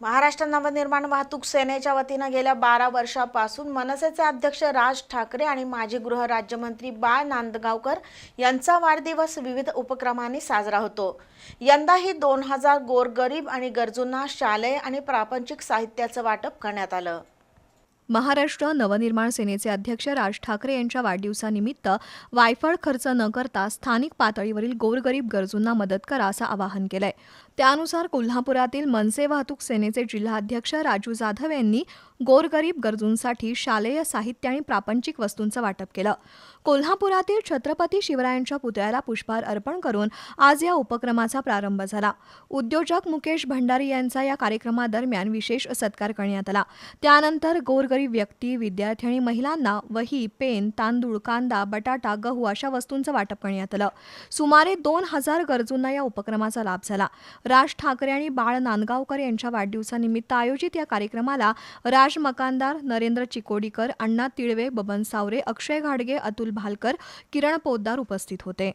महाराष्ट्र नवनिर्माण वाहतूक सेनेच्या वतीनं गेल्या बारा वर्षापासून मनसेचे अध्यक्ष राज ठाकरे आणि माजी गृहराज्यमंत्री बाळ नांदगावकर यांचा वाढदिवस विविध उपक्रमांनी साजरा होतो. यंदाही दोन हजार गोरगरीब आणि गरजूंना शालेय आणि प्रापंचिक साहित्याचं वाटप करण्यात आलं. महाराष्ट्र नवनिर्माण सेनेचे अध्यक्ष राज ठाकरे यांच्या वाढदिवसानिमित्त वायफळ खर्च न करता स्थानिक पातळीवरील गोरगरीब गरजूंना मदत करा असं आवाहन केलंय. त्यानुसार कोल्हापुरातील मनसे वाहतूक सेनेचे जिल्हाध्यक्ष राजू जाधव यांनी गोरगरीब गरजूंसाठी शालेय साहित्य आणि प्रापंचिक वस्तूंचं वाटप केलं. कोल्हापुरातील छत्रपती शिवरायांच्या पुतळ्याला पुष्पहार अर्पण करून आज या उपक्रमाचा प्रारंभ झाला. उद्योजक मुकेश भंडारी यांचा या कार्यक्रमादरम्यान विशेष सत्कार करण्यात आला. त्यानंतर गोरगरीब व्यक्ती विद्यार्थी आणि महिलांना वही पेन तांदूळ कांदा बटाटा गहू अशा वस्तूंचं वाटप करण्यात आलं. सुमारे दोन हजार गरजूंना या उपक्रमाचा लाभ झाला. राज ठाकरे आणि बाळ नांदगावकर यांच्या वाढदिवसानिमित्त आयोजित या कार्यक्रमाला राज मकानदार नरेंद्र चिकोडीकर अण्णा तिळवे बबन सावरे अक्षय घाडगे अतुल भालकर किरण पोद्दार उपस्थित होते.